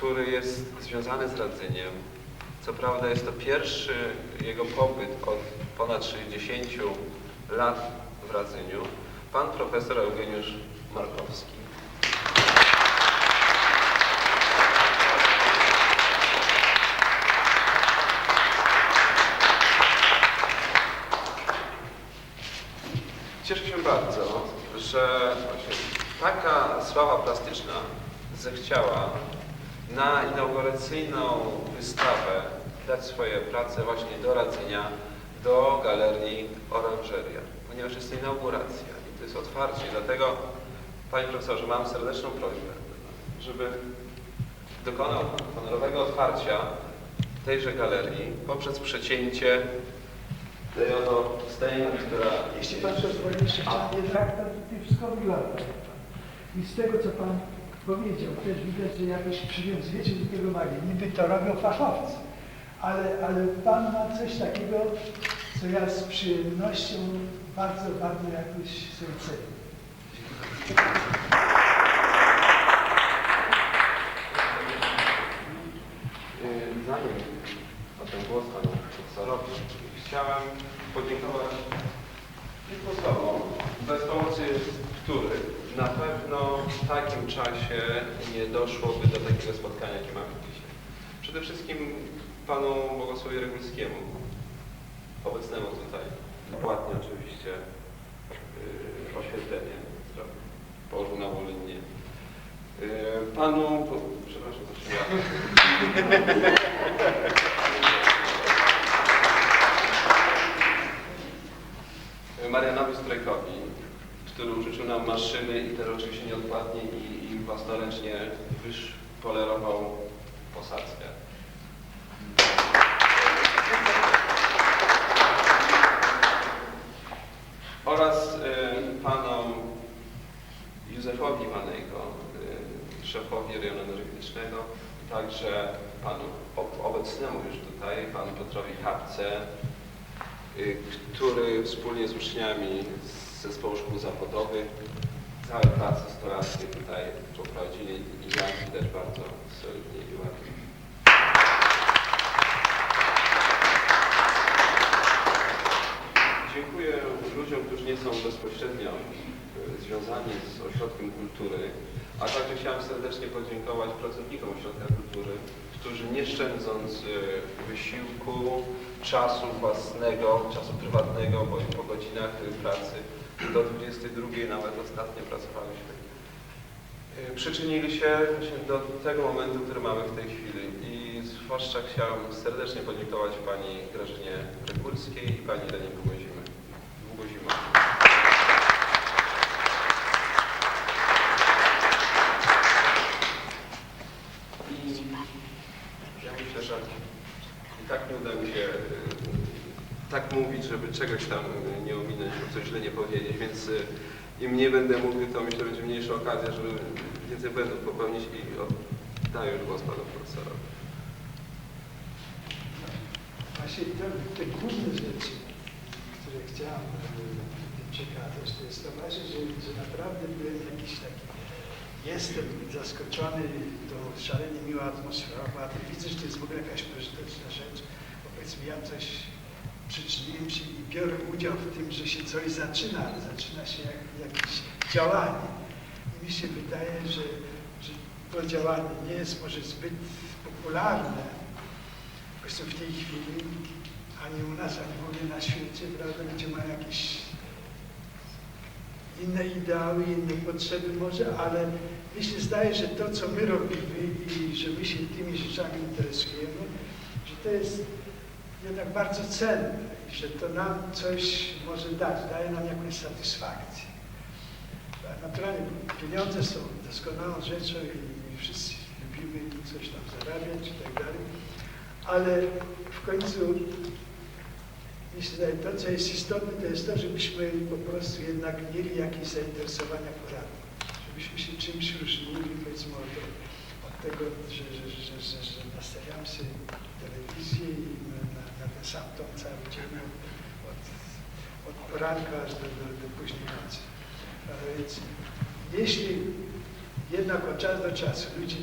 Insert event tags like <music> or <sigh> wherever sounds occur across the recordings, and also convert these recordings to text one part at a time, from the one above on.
który jest związany z Radzyniem. Co prawda jest to pierwszy jego pobyt od ponad 60 lat w Radzyniu. Pan profesor Eugeniusz Markowski. Cieszę się bardzo, że taka sława plastyczna zechciała na inauguracyjną wystawę dać swoje prace właśnie do Radzenia, do Galerii Oranżeria, ponieważ jest to inauguracja i to jest otwarcie. Dlatego, Panie Profesorze, mam serdeczną prośbę, żeby dokonał honorowego otwarcia tejże galerii poprzez przecięcie tej oto stęgi, która Jeśli Pan pozwoli, jeszcze chciałem nie traktat tutaj wszystko wygląda. I z tego, co Pan powiedział, też widać, że jakoś przywiązujecie do tego magię. Niby to robią fachowcy, ale, ale Pan ma coś takiego, co ja z przyjemnością bardzo, bardzo jakoś sobie cenię. Zanim oddam głos panu profesorowi, chciałem podziękować kilku osobom, bez pomocy których na pewno w takim czasie nie doszłoby do takiego spotkania, jakie mamy dzisiaj. Przede wszystkim panu Bogosławowi Regulskiemu, obecnemu tutaj, płatnie oczywiście yy, oświetlenie położył na Wolynie. Yy, Panu, przepraszam, to się <laughs> który użyczył nam maszyny i też oczywiście nieodpłatnie i, i własnoręcznie wyszpolerował posadzkę. Oraz y, panom Józefowi Manejko, y, szefowi rejonu energetycznego, także panu ob- obecnemu już tutaj, panu Piotrowi Chapce, y, który wspólnie z uczniami zespołu szkół zawodowych całe prace stołackie tutaj poprowadzili i jak widać bardzo solidnie i ładnie. Dziękuję ludziom, którzy nie są bezpośrednio y, związani z Ośrodkiem Kultury, a także chciałem serdecznie podziękować pracownikom Ośrodka Kultury, którzy nie szczędząc y, wysiłku, czasu własnego, czasu prywatnego, bo po godzinach pracy do 22 nawet ostatnio pracowaliśmy, y, przyczynili się właśnie do tego momentu, który mamy w tej chwili. I zwłaszcza chciałem serdecznie podziękować pani Grażynie Rekulskiej i pani Lenie Długozimy. Długozima. I ja myślę, że i tak nie uda mi się y, tak mówić, żeby czegoś tam y, nie ominąć lub coś źle nie powiedzieć, więc y, im mniej będę mówił, to myślę, będzie mniejsza okazja, żeby więcej błędów popełnić i oddaję już głos panu profesorowi. Właśnie to, te główne rzeczy, które chciałem e, przekazać, to jest to właśnie, że, że naprawdę byłem jakiś taki, jestem zaskoczony tą szalenie miłą atmosferą, a ty widzę, że to jest w ogóle jakaś pożyteczna rzecz, bo powiedzmy ja coś przyczyniłem się i biorę udział w tym, że się coś zaczyna, ale zaczyna się jak, jakieś działanie. I mi się wydaje, że, że to działanie nie jest może zbyt popularne, Zresztą w tej chwili ani u nas, ani w ogóle na świecie, prawda, ludzie mają jakieś inne ideały, inne potrzeby może, ale mi się zdaje, że to, co my robimy i że my się tymi rzeczami interesujemy, że to jest jednak bardzo cenne że to nam coś może dać, daje nam jakąś satysfakcję. Naturalnie pieniądze są doskonałą rzeczą i, wszyscy lubimy coś tam zarabiać i tak dalej, ale w końcu Myślę, to, co jest istotne, to jest to, żebyśmy po prostu jednak mieli jakieś zainteresowania poradne. Żebyśmy się czymś różnili, powiedzmy, tego, że, że, że, że, że nastawiamy sobie telewizję i na, na, ten sam cały dzień od, od, poranka aż do, do, do późnej nocy. A więc jeśli jednak od czasu do czasu ludzie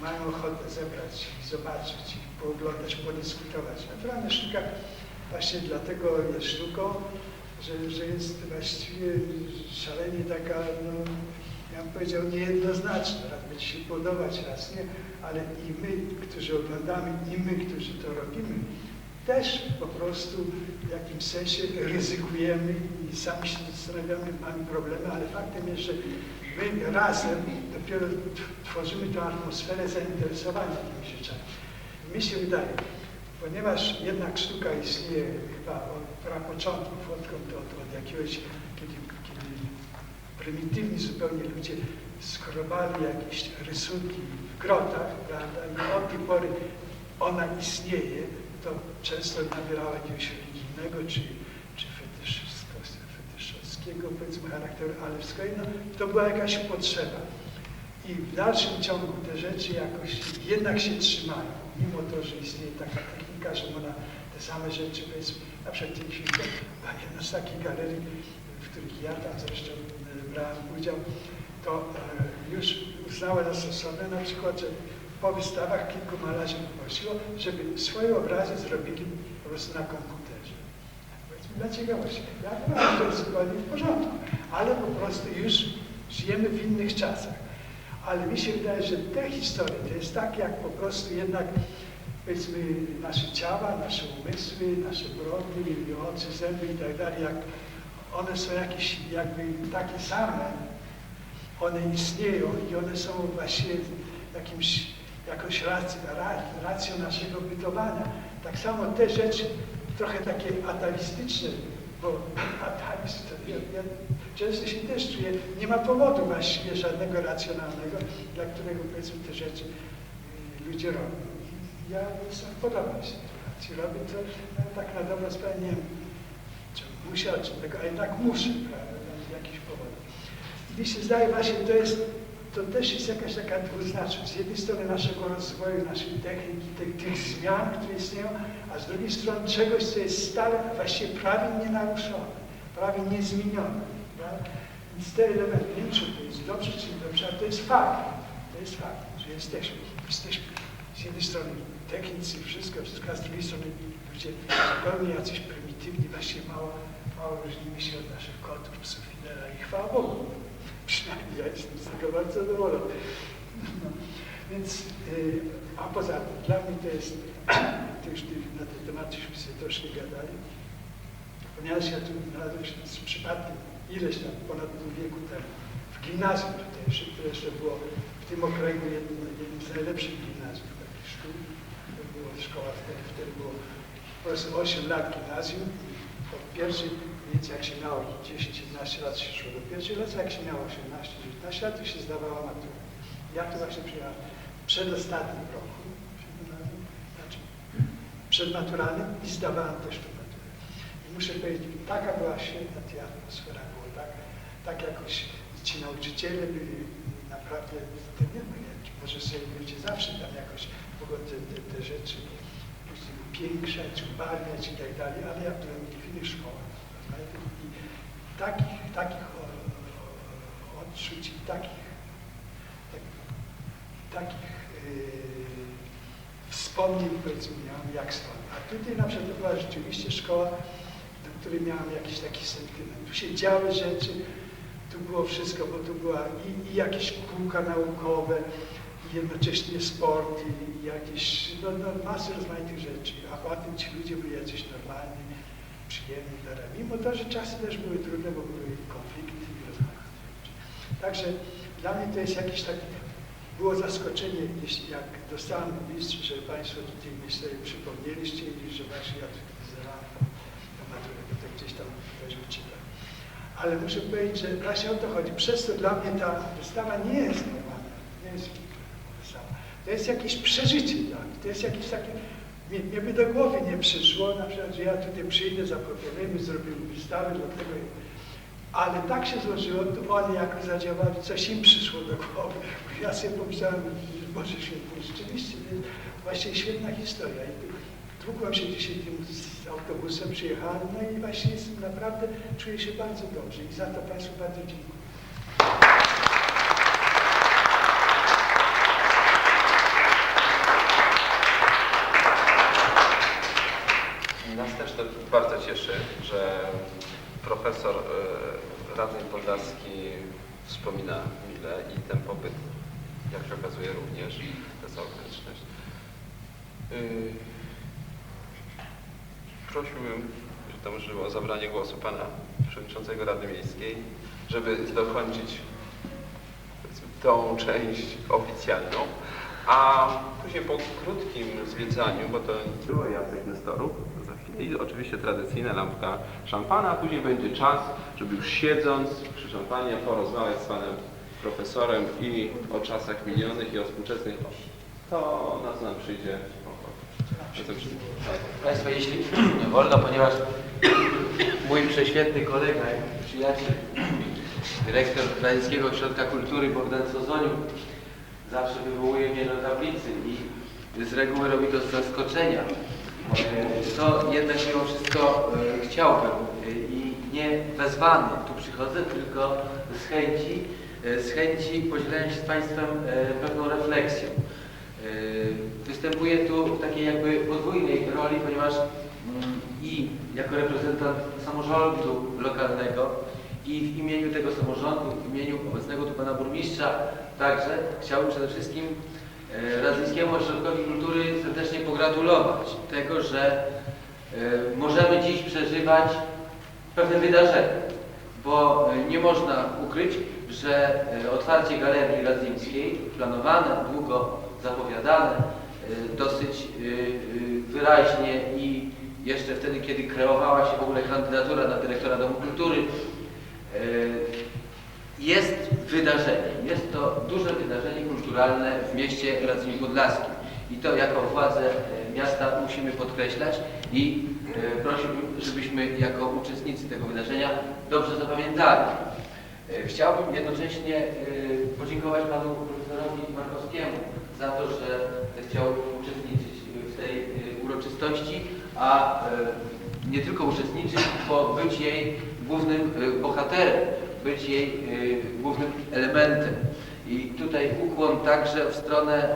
mają ochotę zebrać zobaczyć, pooglądać, podyskutować. Naturalnie sztuka właśnie dlatego jest sztuką, że, że jest właściwie szalenie taka, no, ja bym powiedział, niejednoznaczna. Raz będzie się podobać, raz nie, ale i my, którzy oglądamy, i my, którzy to robimy, też po prostu w jakimś sensie ryzykujemy i sami się zastanawiamy, mamy problemy, ale faktem jest, że my razem dopiero tworzymy tę atmosferę zainteresowania tymi rzeczami. Mi się wydaje, ponieważ jednak sztuka istnieje chyba od prapoczątków, odkąd od, od jakiegoś, kiedy prymitywni zupełnie ludzie skrobali jakieś rysunki w grotach, prawda, i od tej pory ona istnieje, to często nabierała jakiegoś religijnego czy, czy fetyszowskiego powiedzmy charakteru, ale kolei no, to była jakaś potrzeba. I w dalszym ciągu te rzeczy jakoś jednak się trzymają, mimo to, że istnieje taka technika, że można te same rzeczy, powiedzmy, na przykład w chwili to była jedna z takich galerii, w których ja tam zresztą brałem udział, to e, już uznała za stosowne na przykład, że po wystawach kilku malarzy poprosiło, żeby swoje obrazy zrobili po prostu na komputerze. Powiedzmy, dla ciekawości. Ja uważam, to jest zupełnie w porządku, ale po prostu już żyjemy w innych czasach. Ale mi się wydaje, że te historie to jest tak, jak po prostu jednak powiedzmy nasze ciała, nasze umysły, nasze brody, oczy, zęby i tak dalej, jak one są jakieś jakby takie same, one istnieją i one są właśnie jakimś, jakąś racją, racją naszego bytowania. Tak samo te rzeczy, trochę takie atawistyczne, bo atawizm, to ja, ja często się też czuję, nie ma powodu właściwie żadnego racjonalnego, dla którego powiedzmy te rzeczy y, ludzie robią. Ja jestem w podobnej sytuacji. Robię to tak na dobrą sprawę, nie wiem, musiał, czy tego, ale jednak muszę, prawda, z jakichś powodów. Mi się zdaje właśnie, to jest, to też jest jakaś taka dwuznaczność. Z jednej strony naszego rozwoju, naszej techniki, tych, tych zmian, które istnieją, a z drugiej strony czegoś, co jest stale, właściwie prawie nienaruszone, prawie niezmienione. Prawda? Więc te elementy, nie wiem, czy to jest dobrze, czy niedobrze, ale to jest fakt. To jest fakt, że jesteśmy. Jesteśmy z jednej strony technicy, wszystko, wszystko, a z drugiej strony ludzie zupełnie jacyś prymitywni, właściwie mało, mało różnimy się od naszych kotów, psów Hillera i chwała Bogu. Przynajmniej ja jestem z tego bardzo zadowolony. No. Więc, y, a poza tym, dla mnie to jest, <clears throat> to już na ten temat żeśmy sobie troszkę gadali, ponieważ ja tu znalazłem się z przypadkiem ileś tam, ponad pół wieku temu, w gimnazjum tutejszym, które jeszcze było w tym okręgu jednym, jednym z najlepszych gimnazjów takich szkół. To była szkoła wtedy, wtedy było po prostu 8 lat gimnazjum. Po pierwszej, więc jak się miało 10-11 lat się szło do pierwszej klasy, jak się miało 18-19 lat, to się zdawała maturę. Ja tu właśnie przyjechałem przedostatnim roku, znaczy przedmaturalnym i zdawałem też tu maturę. I muszę powiedzieć, taka była świetna ta atmosfera, było tak, tak jakoś ci nauczyciele byli naprawdę, to nie wiem, może sobie ludzie zawsze tam jakoś mogą te, te, te rzeczy później upiększać, ubarwiać i tak dalej, ale ja byłem w szkołach. prawda? I takich, takich odczuć i takich, tak, takich yy, wspomnień powiedzmy miałem jak stąd. A tutaj na przykład była rzeczywiście szkoła, do której miałem jakiś taki sentyment. Tu się działy rzeczy, tu było wszystko, bo tu była i, i jakieś kółka naukowe, jednocześnie sport, i, jakieś, no, no masy rozmaitych rzeczy. A potem ci ludzie byli jacyś normalni, przyjemni, dalej. mimo to, że czasy też były trudne, bo były konflikty i rozmaite rzeczy. Także dla mnie to jest jakieś takie, było zaskoczenie, jeśli jak dostałem list, że Państwo tutaj mi sobie przypomnieliście i że właśnie ja tutaj maturę, bo to gdzieś tam ktoś wyczytał. Ale muszę powiedzieć, że właśnie o to chodzi. Przez to dla mnie ta wystawa nie jest normalna, nie jest wystawa. To jest jakieś przeżycie mnie, to jest jakieś takie mnie, mnie by do głowy nie przyszło, na przykład, że ja tutaj przyjdę, zaproponujemy, zrobimy wystawę, dlatego, ale tak się złożyło, to oni jak zadziałali, coś im przyszło do głowy. <laughs> Ja sobie pomyślałem, że Boże Święty, rzeczywiście, to jest właśnie świetna historia. I Tłukłem się dzisiaj tym autobusem, przyjechałem, no i właśnie jestem naprawdę, czuję się bardzo dobrze i za to Państwu bardzo dziękuję. Nas też to bardzo cieszy, że profesor e, Radny Podlaski wspomina mile i ten pobyt, jak się okazuje, również tę całą okoliczność. Y, Prosiłbym, że to o zabranie głosu pana przewodniczącego Rady Miejskiej, żeby dokończyć tą część oficjalną, a później po krótkim zwiedzaniu, bo to było Jacek Nestorów, i oczywiście tradycyjna lampka szampana, a później będzie czas, żeby już siedząc przy szampanie porozmawiać z panem profesorem i o czasach minionych i o współczesnych. To na co nam przyjdzie. Państwa, jeśli wolno, ponieważ mój prześwietny kolega i przyjaciel, dyrektor Krajeńskiego Ośrodka Kultury Bogdan Sozoniu zawsze wywołuje mnie do tablicy i z reguły robi to z zaskoczenia. E, To jednak mimo wszystko e, chciałbym e, i nie wezwany tu przychodzę, tylko z chęci, z chęci podzielenia się z Państwem pewną refleksją. Występuję tu w takiej jakby podwójnej roli, ponieważ mm, i jako reprezentant samorządu lokalnego i w imieniu tego samorządu, w imieniu obecnego tu pana burmistrza także chciałbym przede wszystkim Radzyńskiemu Ośrodkowi Kultury pogratulować tego, że e, możemy dziś przeżywać pewne wydarzenie, bo e, nie można ukryć, że e, otwarcie Galerii Radzyńskiej, planowane, długo zapowiadane, dosyć wyraźnie i jeszcze wtedy, kiedy kreowała się w ogóle kandydatura na dyrektora Domu Kultury, jest wydarzeniem. Jest to duże wydarzenie kulturalne w mieście Radzyniu Podlaskim. I to jako władze e, miasta musimy podkreślać i e, prosiłbym, żebyśmy jako uczestnicy tego wydarzenia dobrze zapamiętali. E, Chciałbym jednocześnie podziękować panu profesorowi Markowskiemu za to, że chciał uczestniczyć w tej uroczystości, a nie tylko uczestniczyć, bo być jej głównym bohaterem, być jej głównym elementem. I tutaj ukłon także w stronę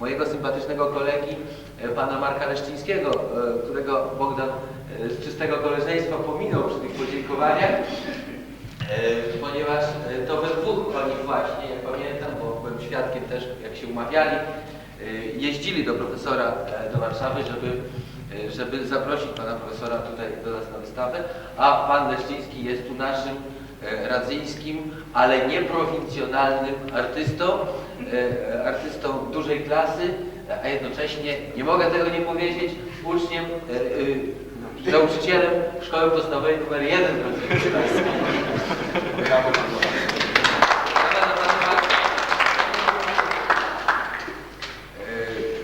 mojego sympatycznego kolegi, e, pana Marka Leszczyńskiego, e, którego Bogdan e, z czystego koleżeństwa pominął przy tych podziękowaniach. Ponieważ to we dwóch oni właśnie, jak pamiętam, bo byłem świadkiem też, jak się umawiali, jeździli do profesora do Warszawy, żeby, żeby zaprosić pana profesora tutaj do nas na wystawę, a pan Leszczyński jest tu naszym radzyńskim, ale nie prowincjonalnym artystą, e, artystą dużej klasy, a jednocześnie, nie mogę tego nie powiedzieć, uczniem, e, e, nauczycielem szkoły podstawowej nr 1 w brawo.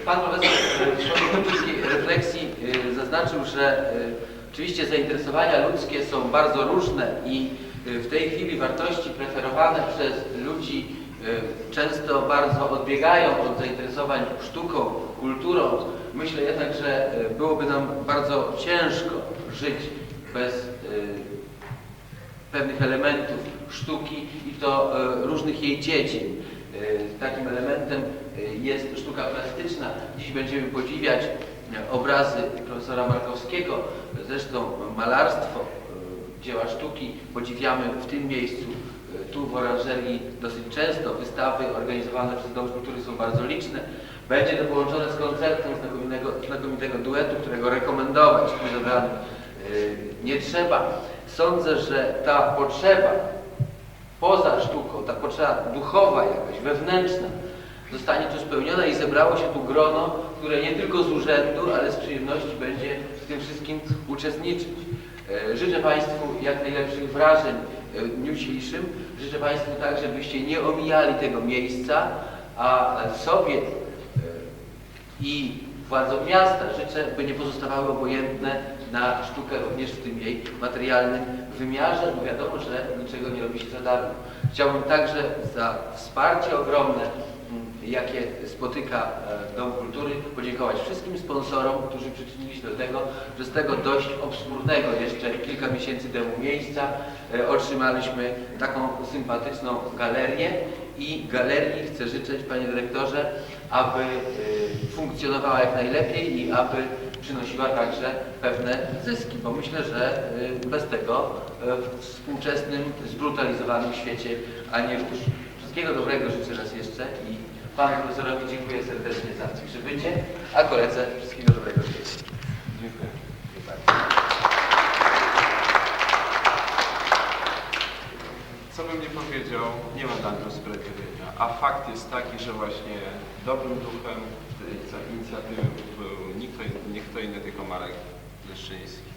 Pan profesor e, w refleksji e, zaznaczył, że e, oczywiście zainteresowania ludzkie są bardzo różne i e, w tej chwili wartości preferowane przez ludzi e, często bardzo odbiegają od zainteresowań sztuką, kulturą. Myślę jednak, że e, byłoby nam bardzo ciężko żyć bez pewnych elementów sztuki i to różnych jej dziedzin. Takim elementem jest sztuka plastyczna. Dziś będziemy podziwiać obrazy profesora Markowskiego, zresztą malarstwo, dzieła sztuki podziwiamy w tym miejscu. E, Tu w oranżerii dosyć często wystawy organizowane przez Dom Kultury są bardzo liczne. Będzie to połączone z koncertem znakomitego, znakomitego duetu, którego rekomendować zebranym e, nie trzeba. Sądzę, że ta potrzeba poza sztuką, ta potrzeba duchowa jakaś, wewnętrzna zostanie tu spełniona i zebrało się tu grono, które nie tylko z urzędu, ale z przyjemności będzie w tym wszystkim uczestniczyć. E, Życzę Państwu jak najlepszych wrażeń e, w dniu dzisiejszym. Życzę Państwu także, byście nie omijali tego miejsca, a sobie e, i władzom miasta życzę, by nie pozostawały obojętne na sztukę również w tym jej materialnym wymiarze, bo wiadomo, że niczego nie robi się za darmo. Chciałbym także za wsparcie ogromne, jakie spotyka e, Dom Kultury, podziękować wszystkim sponsorom, którzy przyczynili się do tego, że z tego dość obskurnego jeszcze kilka miesięcy temu miejsca e, otrzymaliśmy taką sympatyczną galerię i galerii chcę życzyć, panie dyrektorze, aby y, funkcjonowała jak najlepiej i aby przynosiła także pewne zyski, bo myślę, że bez tego w współczesnym, zbrutalizowanym świecie ani rusz. Wszystkiego dobrego życzę raz jeszcze i panu profesorowi dziękuję serdecznie za przybycie, a koledze wszystkiego dobrego. Dziękuję. Co bym nie powiedział, nie ma dla mnie usprawiedliwienia. A fakt jest taki, że właśnie dobrym duchem tej inicjatywy był nikt, nie kto inny, tylko Marek Leszczyński.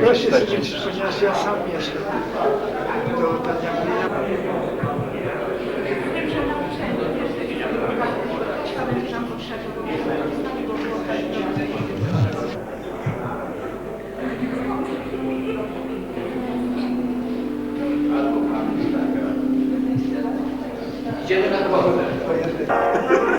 Proszę zwrócić, ponieważ ja sam mieszkam. To, to jakby ja... Idziemy na dworze.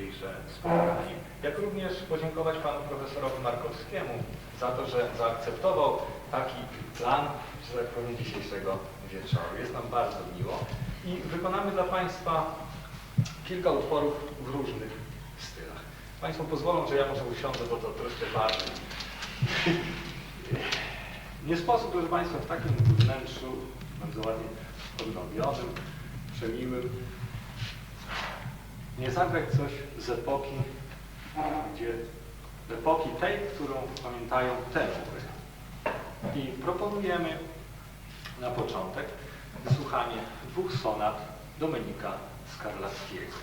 Dzisiejsze spotkanie. Jak również podziękować panu profesorowi Markowskiemu za to, że zaakceptował taki plan, że tak powiem, dzisiejszego wieczoru. Jest nam bardzo miło i wykonamy dla państwa kilka utworów w różnych stylach. Państwo pozwolą, że ja może usiądę, bo to troszkę bardziej. <laughs> Nie sposób, proszę Państwa, w takim wnętrzu, bardzo ładnie odnowionym, przemiłym, nie zagrać coś z epoki, gdzie epoki tej, którą pamiętają te mury. I proponujemy na początek wysłuchanie dwóch sonat Dominika Skarlackiego.